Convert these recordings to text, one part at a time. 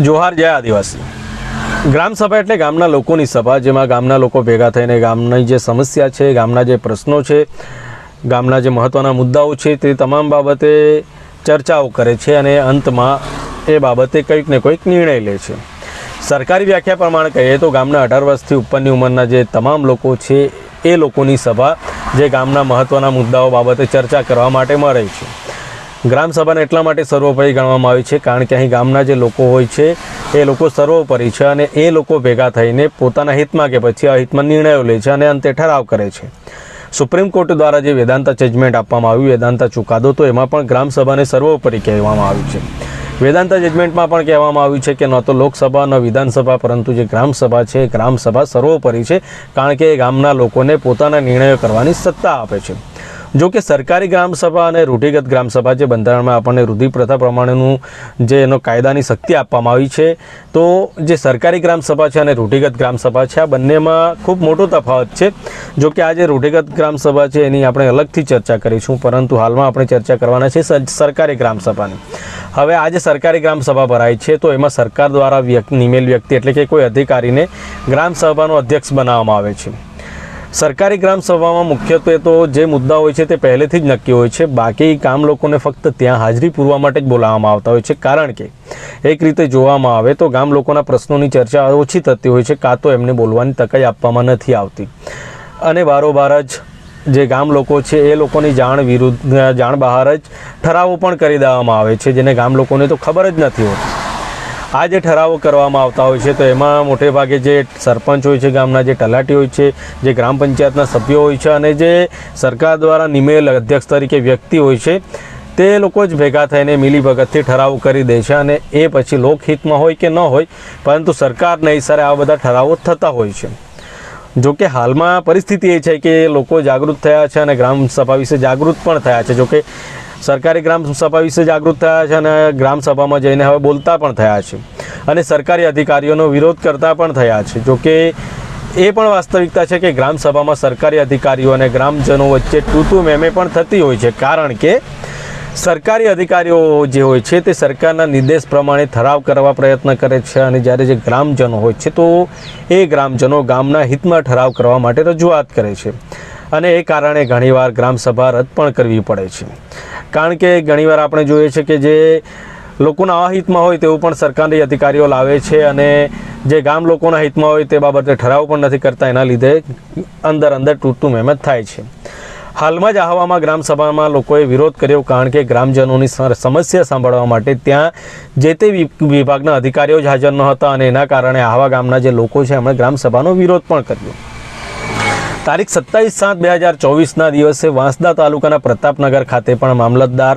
જોહાર જય આદિવાસી. ગ્રામ સભા એટલે ગામના લોકોની સભા, જેમાં ગામના લોકો ભેગા થઈને ગામની જે સમસ્યા છે, ગામના જે પ્રશ્નો છે, ગામના જે મહત્ત્વના મુદ્દાઓ છે, તે તમામ બાબતે ચર્ચાઓ કરે છે અને અંતમાં એ બાબતે કંઈક ને કંઈક નિર્ણય લે છે. સરકારી વ્યાખ્યા પ્રમાણે કહીએ તો ગામના અઢાર વર્ષથી ઉપરની ઉંમરના જે તમામ લોકો છે, એ લોકોની સભા જે ગામના મહત્ત્વના મુદ્દાઓ બાબતે ચર્ચા કરવા માટે મળે છે. ગ્રામસભાને એટલા માટે સર્વોપરી ગણવામાં આવી છે, કારણ કે અહીં ગામના જે લોકો હોય છે, એ લોકો સર્વોપરી છે અને એ લોકો ભેગા થઈને પોતાના હિતમાં કે પછી અહિતમાં નિર્ણયો લે છે અને અંતે ઠરાવ કરે છે. સુપ્રીમ કોર્ટ દ્વારા જે વેદાંતા જજમેન્ટ આપવામાં આવ્યું, વેદાંતા ચુકાદો, તો એમાં પણ ગ્રામસભાને સર્વોપરી કહેવામાં આવ્યું છે. વેદાંતા જજમેન્ટમાં પણ કહેવામાં આવ્યું છે કે ન તો લોકસભા, ન વિધાનસભા, પરંતુ જે ગ્રામસભા છે ગ્રામસભા સર્વોપરી છે, કારણ કે એ ગામના લોકોને પોતાના નિર્ણયો કરવાની સત્તા આપે છે. જો કે સરકારી ગ્રામસભા અને રૂઢિગત ગ્રામસભા જે બંધારણમાં આપણને રૂઢિપ્રથા પ્રમાણેનું જે એનો કાયદાની શક્તિ આપવામાં આવી છે, તો જે સરકારી ગ્રામસભા છે અને રૂઢિગત ગ્રામસભા છે, આ બંનેમાં ખૂબ મોટો તફાવત છે. જો કે આ જે રૂઢિગત ગ્રામસભા છે એની આપણે અલગથી ચર્ચા કરીશું, પરંતુ હાલમાં આપણે ચર્ચા કરવાના છે સર- સરકારી ગ્રામસભાની હવે આજે સરકારી ગ્રામસભા ભરાય છે, તો એમાં સરકાર દ્વારા નિમેલ વ્યક્તિ એટલે કે કોઈ અધિકારીને ગ્રામસભાનો અધ્યક્ષ બનાવવામાં આવે છે. સરકારી ગ્રામ સભામાં મુખ્યત્વે તો જે મુદ્દા હોય છે તે પહેલેથી જ નક્કી હોય છે. બાકી ગામ લોકોને ફક્ત ત્યાં હાજરી પૂરવા માટે જ બોલાવવામાં આવતા હોય છે. કારણ કે એક રીતે જોવામાં આવે તો ગામ લોકોના પ્રશ્નોની ચર્ચા ઓછી થતી હોય છે. કાં તો એમને બોલવાની તકઈ આપવામાં નથી આવતી. અને બારોબાર જ જે ગામ લોકો છે એ લોકોની જાણ વિરુદ્ધ, જાણ બહાર જ ઠરાવો પણ કરી દેવામાં આવે છે, જેને ગામ લોકોને તો ખબર જ નથી હોતી. આ જે ઠરાવો કરવામાં આવતા હોય છે, તો એમાં મોટે ભાગે જે સરપંચ હોય છે, ગામના જે તલાટી હોય છે, જે ગ્રામ પંચાયતના સભ્યો હોય છે અને જે સરકાર દ્વારા નિમેલ અધ્યક્ષ તરીકે વ્યક્તિ હોય છે, તે લોકો જ ભેગા થઈને મિલીભગતથી ઠરાવો કરી દે છે અને એ પછી લોકહિતમાં હોય કે ન હોય, પરંતુ સરકારના ઈશારે આ બધા ઠરાવો થતા હોય છે. જો કે હાલમાં પરિસ્થિતિ એ છે કે લોકો જાગૃત થયા છે અને ગ્રામ સભા વિશે જાગૃત પણ થયા છે. જો કે સરકારી ગ્રામ સભા વિશે જાગૃત થયા છે અને ગ્રામ સભામાં જઈને હવે બોલતા પણ થયા છે. અને સરકારી અધિકારીઓનો વિરોધ કરતા પણ થયા છે. જોકે એ પણ વાસ્તવિકતા છે કે ગ્રામ સભામાં સરકારી અધિકારીઓ અને ગ્રામજનો વચ્ચે ટૂટુ મેમે પણ થતી હોય છે. કારણ કે સરકારી અધિકારીઓ જે હોય છે તે સરકારના નિર્દેશ પ્રમાણે ઠરાવ કરવા પ્રયત્ન કરે છે અને જ્યારે જે ગ્રામજનો હોય છે તો એ ગ્રામજનો ગામના હિતમાં ઠરાવ કરવા માટે રજૂઆત કરે છે. અને એ કારણે ઘણીવાર ગ્રામસભા રદ પણ કરવી પડે છે. કારણ કે ઘણીવાર આપણે જોઈએ છે કે જે લોકોના અહિતમાં હોય તેવું પણ સરકારી અધિકારીઓ લાવે છે અને જે ગામ લોકોના હિતમાં હોય તે બાબતે ઠરાવ પણ નથી કરતા, એના લીધે અંદર અંદર તૂટતું મહેમત થાય છે. હાલમાં જ આહવામાં ગ્રામસભામાં લોકોએ વિરોધ કર્યો કારણ કે ગ્રામજનોની સમસ્યા સાંભળવા માટે ત્યાં જે તે વિભાગના અધિકારીઓ જ હાજર ન હતા અને એના કારણે આહવા ગામના જે લોકો છે એમણે ગ્રામસભાનો વિરોધ પણ કર્યો. તારીખ સત્તાવીસ સાત બે હજાર ચોવીસના દિવસે વાંસદા તાલુકાના પ્રતાપનગર ખાતે પણ મામલતદાર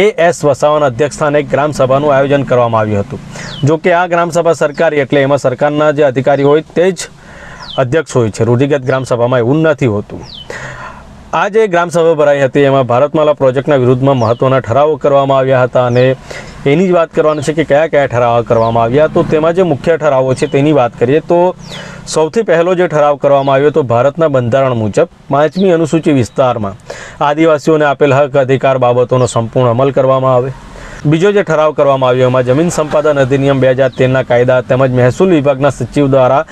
એ એસ વસાવાના અધ્યક્ષસ્થાને ગ્રામસભાનું આયોજન કરવામાં આવ્યું હતું. જો કે આ ગ્રામસભા સરકારી એટલે એમાં સરકારના જે અધિકારી હોય તે જ અધ્યક્ષ હોય છે. રૂઢિગત ગ્રામસભામાં એવું નથી હોતું. આ જે ગ્રામસભા ભરાઈ હતી, એમાં ભારતમાલા પ્રોજેક્ટના વિરુદ્ધમાં મહત્ત્વના ઠરાવો કરવામાં આવ્યા હતા અને એની જ વાત કરવાની છે કે કયા કયા ઠરાવો કરવામાં આવ્યા. તો તેમાં જે મુખ્ય ઠરાવો છે તેની વાત કરીએ તો સૌથી પહેલો જે ઠરાવ કરવામાં આવ્યો તો ભારતના બંધારણ મુજબ પાંચમી અનુસૂચિ વિસ્તારમાં આદિવાસીઓને આપેલ હક અધિકાર બાબતોનો સંપૂર્ણ અમલ કરવામાં આવે. બીજો જે ઠરાવ કરવામાં આવ્યો, એમાં જમીન સંપાદન અધિનિયમ બે હજાર તેરના કાયદા તેમજ મહેસૂલ વિભાગના સચિવ દ્વારા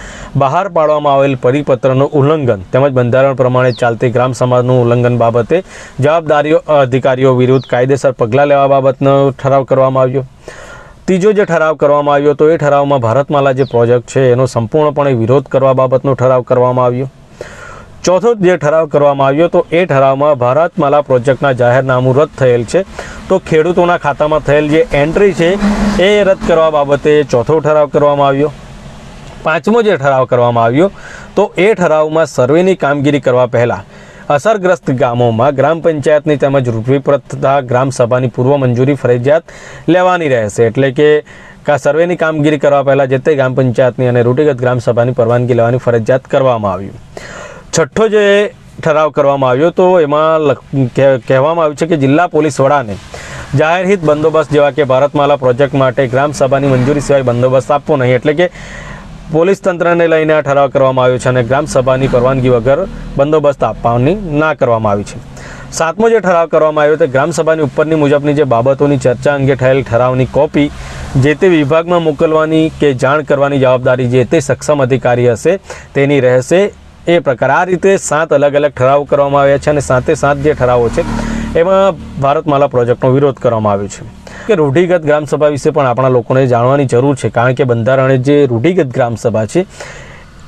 બહાર પાડવામાં આવેલ પરિપત્રનું ઉલ્લંઘન તેમજ બંધારણ પ્રમાણે ચાલતી ગ્રામ સમાજનું ઉલ્લંઘન બાબતે જવાબદારીઓ, અધિકારીઓ વિરુદ્ધ કાયદેસર પગલાં લેવા બાબતનો ઠરાવ કરવામાં આવ્યો. ત્રીજો જે ઠરાવ કરવામાં આવ્યો, તો એ ઠરાવમાં ભારતમાલા જે પ્રોજેક્ટ છે, એનો સંપૂર્ણપણે વિરોધ કરવા બાબતનો ઠરાવ કરવામાં આવ્યો. ચોથો જે ઠરાવ કરવામાં આવ્યો તો એ ઠરાવમાં ભારતમાલા પ્રોજેક્ટના જાહેરનામું રદ થયેલ છે. તો ખેડૂતોના ખાતામાં થયેલ જે એન્ટ્રી છે, એ રદ કરવા બાબતે ચોથો ઠરાવ કરવામાં આવ્યો. પાંચમો જે ઠરાવ કરવામાં આવ્યો, તો એ ઠરાવમાં સર્વેની કામગીરી કરવા પહેલાં અસરગ્રસ્ત ગામોમાં ગ્રામ પંચાયતની તેમજ રૂઢિપ્રત તથા ગ્રામ પૂર્વ મંજૂરી ફરજિયાત લેવાની રહેશે. એટલે કે સર્વેની કામગીરી કરવા પહેલાં જે તે ગ્રામ પંચાયતની અને રૂઢિગત ગ્રામ સભાની પરવાનગી લેવાની ફરજિયાત કરવામાં આવ્યું. છઠ્ઠો જે ઠરાવ કરવામાં આવ્યો તો એમાં કહેવામાં આવ્યું છે કે જિલ્લા પોલીસ વડાને જાહેર હિત બંદોબસ્ત જેવા કે ભારતમાલા પ્રોજેક્ટ માટે ગ્રામસભાની મંજૂરી સિવાય બંદોબસ્ત આપવો નહીં, એટલે કે પોલીસ તંત્રને લઈને આ ઠરાવ કરવામાં આવ્યો છે અને ગ્રામસભાની પરવાનગી વગર બંદોબસ્ત આપવાની ના કરવામાં આવી છે. સાતમો જે ઠરાવ કરવામાં આવ્યો તે ગ્રામસભાની ઉપરની મુજબની જે બાબતોની ચર્ચા અંગે થયેલ ઠરાવની કોપી જે તે વિભાગમાં મોકલવાની કે જાણ કરવાની જવાબદારી જે તે સક્ષમ અધિકારી હશે તેની રહેશે. એ પ્રકાર. આ રીતે સાત અલગ અલગ ઠરાવ કરવામાં આવ્યા છે અને સાતે સાત જે ઠરાવો છે. એમાં ભારતમાલા પ્રોજેક્ટનો વિરોધ કરવામાં આવ્યો છે. કે રૂઢિગત ગ્રામસભા વિશે પણ આપણા લોકોને જાણવાની જરૂર છે. કારણ કે બંધારણે જે રૂઢિગત ગ્રામસભા છે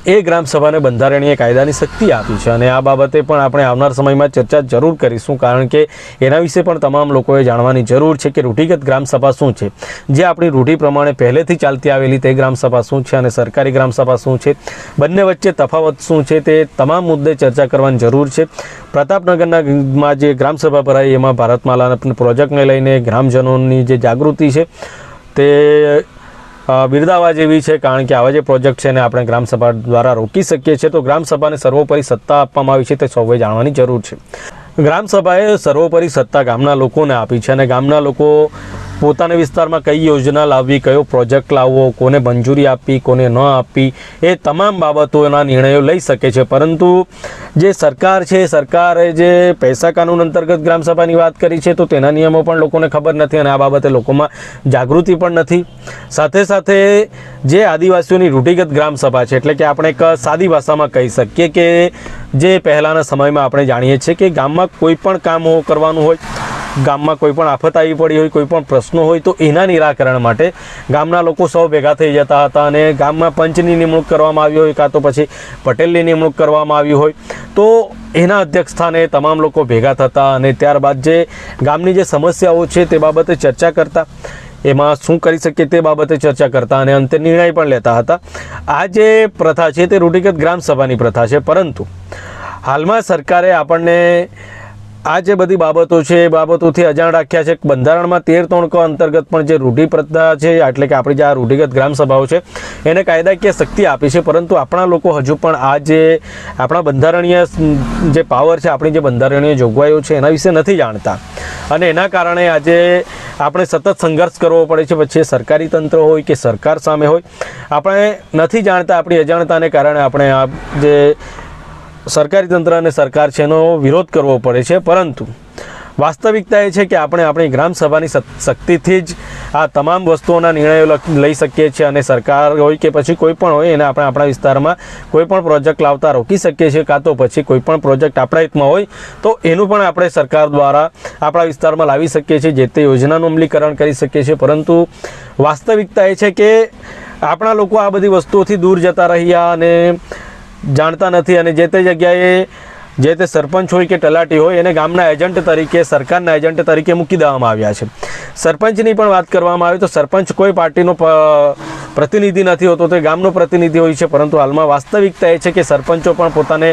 એ ગ્રામસભાને બંધારણીય કાયદાની શક્તિ આપી છે અને આ બાબતે પણ આપણે આવનાર સમયમાં ચર્ચા જરૂર કરીશું, કારણ કે એના વિશે પણ તમામ લોકોએ જાણવાની જરૂર છે કે રૂઢિગત ગ્રામસભા શું છે. જે આપણી રૂઢિ પ્રમાણે પહેલેથી ચાલતી આવેલી તે ગ્રામસભા શું છે અને સરકારી ગ્રામસભા શું છે? બંને વચ્ચે તફાવત શું છે તે તમામ મુદ્દે ચર્ચા કરવાની જરૂર છે. પ્રતાપનગરના માં જે ગ્રામસભા ભરાઈ, એમાં ભારતમાલાના પ્રોજેક્ટને લઈને ગ્રામજનોની જે જાગૃતિ છે તે બિરદાવવા જેવી છે, કારણ કે આવા જે પ્રોજેક્ટ છે એને આપણે ગ્રામસભા દ્વારા રોકી શકીએ છીએ, તો ગ્રામસભાને સર્વોપરી સત્તા આપવામાં આવી છે તે સૌએ જાણવાની જરૂર છે. ગ્રામસભાએ સર્વોપરી સત્તા ગામના લોકોને આપી છે અને ગામના લોકો પોતાના વિસ્તારમાં કઈ યોજના લાવવી, કયો પ્રોજેક્ટ લાવવો, કોને મંજૂરી આપવી કોને ન આપવી એ તમામ બાબતોના નિર્ણયો લઈ શકે છે. પરંતુ જે સરકાર છે, સરકારે જે પૈસા કાનૂન અંતર્ગત ગ્રામસભાની વાત કરી છે, તો તેના નિયમો પણ લોકોને ખબર નથી અને આ બાબતે લોકોમાં જાગૃતિ પણ નથી. સાથે સાથે જે આદિવાસીઓની રૂઢિગત ગ્રામસભા છે, એટલે કે આપણે એક સાદી ભાષામાં કહી શકીએ કે જે પહેલાંના સમયમાં આપણે જાણીએ છીએ કે ગામમાં કોઈ પણ કામ કરવાનું હોય ગામમાં કોઈ પણ આફત આવી પડી હોય, કોઈ પણ પ્રશ્નો હોય, તો એના નિરાકરણ માટે ગામના લોકો સૌ ભેગા થઈ જતા હતા અને ગામમાં પંચની નિમણૂક કરવામાં આવી હોય, કાં તો પછી પટેલની નિમણૂક કરવામાં આવી હોય, તો એના અધ્યક્ષ સ્થાને તમામ લોકો ભેગા થતા અને ત્યારબાદ જે ગામની જે સમસ્યાઓ છે તે બાબતે ચર્ચા કરતા. એમાં શું કરી શકીએ તે બાબતે ચર્ચા કરતા અને અંતે નિર્ણય પણ લેતા હતા. આ જે પ્રથા છે તે રૂઢિગત ગ્રામસભાની પ્રથા છે, પરંતુ હાલમાં સરકારે આપણને આ જે બધી બાબતો છે, એ બાબતોથી અજાણ રાખ્યા છે. બંધારણમાં તેર તોણકો અંતર્ગત પણ જે રૂઢિ પ્રથા છે, એટલે કે આપણી જે આ રૂઢિગત ગ્રામસભાઓ છે, એને કાયદાકીય શક્તિ આપી છે, પરંતુ આપણા લોકો હજુ પણ આ જે આપણા બંધારણીય જે પાવર છે, આપણી જે બંધારણીય જોગવાઈઓ છે, એના વિશે નથી જાણતા. અને એના કારણે આજે આપણે સતત સંઘર્ષ કરવો પડે છે, પછી સરકારી તંત્ર હોય કે સરકાર સામે હોય. આપણે નથી જાણતા આપણી અજાણતાને કારણે આપણે આ જે સરકારી તંત્ર અને સરકાર છે એનો વિરોધ કરવો પડે છે, પરંતુ વાસ્તવિકતા એ છે કે આપણે આપણી ગ્રામસભાની શક્તિથી જ આ તમામ વસ્તુઓના નિર્ણયો લઈ શકીએ છીએ અને સરકાર હોય કે પછી કોઈ પણ હોય એને આપણે આપણા વિસ્તારમાં કોઈ પણ પ્રોજેક્ટ લાવતા રોકી શકીએ છીએ, કાં તો પછી કોઈ પણ પ્રોજેક્ટ આપણા હિતમાં હોય, તો એનું પણ આપણે સરકાર દ્વારા આપણા વિસ્તારમાં લાવી શકીએ છીએ, જે તે યોજનાનું અમલીકરણ કરી શકીએ છીએ. પરંતુ વાસ્તવિકતા એ છે કે આપણા લોકો આ બધી વસ્તુઓથી દૂર જતા રહ્યા અને જાણતા નથી અને જે તે જગ્યાએ જે તે સરપંચ હોય કે તલાટી હોય, એને ગામના એજન્ટ તરીકે, સરકારના એજન્ટ તરીકે મૂકી દેવામાં આવ્યા છે. સરપંચની પણ વાત કરવામાં આવે તો સરપંચ કોઈ પાર્ટીનો પ્રતિનિધિ નથી હોતો, તે ગામનો પ્રતિનિધિ હોય છે, પરંતુ હાલમાં વાસ્તવિકતા એ છે કે સરપંચો પણ પોતાને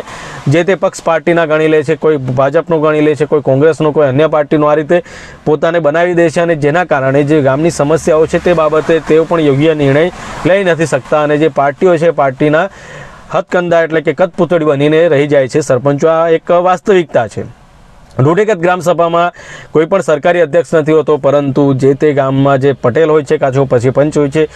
જે તે પક્ષ પાર્ટીના ગણી લે છે, કોઈ ભાજપનો ગણી લે છે, કોઈ કોંગ્રેસનો, કોઈ અન્ય પાર્ટીનો, આ રીતે પોતાને બનાવી દે છે અને જેના કારણે જે ગામની સમસ્યાઓ છે તે બાબતે તેઓ પણ યોગ્ય નિર્ણય લઈ નથી શકતા અને જે પાર્ટીઓ છે, પાર્ટીના હથકંદા એટલે કે કદપૂતળી બનીને રહી જાય છે સરપંચો. આ એક વાસ્તવિકતા છે. રૂઢિગત ગ્રામસભામાં કોઈ પણ સરકારી અધ્યક્ષ નથી હોતો, પરંતુ જે તે ગામમાં જે પટેલ હોય છે કાં પછી પંચ હોય છે,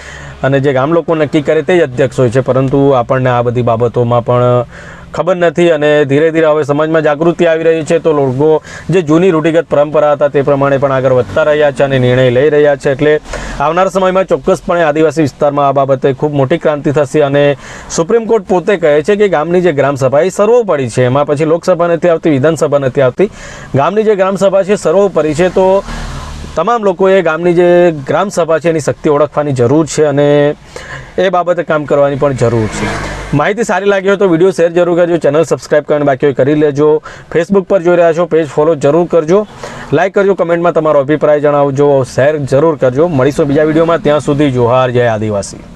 અને જે ગામ લોકો નક્કી કરે તે જ અધ્યક્ષ હોય છે. પરંતુ આપણને આ બધી બાબતોમાં પણ ખબર નથી અને ધીરે ધીરે હવે સમાજમાં જાગૃતિ આવી રહી છે. તો લોકો જે જૂની રૂઢિગત પરંપરા હતા તે પ્રમાણે પણ આગળ વધતા રહ્યા છે અને નિર્ણય લઈ રહ્યા છે. એટલે આવનાર સમયમાં ચોક્કસપણે આદિવાસી વિસ્તારમાં આ બાબતે ખૂબ મોટી ક્રાંતિ થશે અને સુપ્રીમ કોર્ટ પોતે કહે છે કે ગામની જે ગ્રામસભા એ સર્વોપરી છે. એમાં પછી લોકસભા નથી આવતી, વિધાનસભા નથી આવતી. ગામની જે ગ્રામસભા છે સર્વોપરી છે. તો તમામ લોકોએ ગામની જે ગ્રામસભા છે એની શક્તિ ઓળખવાની જરૂર છે અને એ બાબતે કામ કરવાની પણ જરૂર છે. માહિતી સારી લાગી હોય તો વીડિયો શેર જરૂર કરજો, ચેનલ સબસ્ક્રાઇબ કરવાની બાકી હોય કરી લેજો. ફેસબુક પર જોઈ રહ્યા છો પેજ ફોલો જરૂર કરજો. લાઇક કરજો કમેન્ટમાં તમારો અભિપ્રાય જણાવજો, શેર જરૂર કરજો. મળીશું બીજા વિડીયોમાં, ત્યાં સુધી જોહાર, જય આદિવાસી.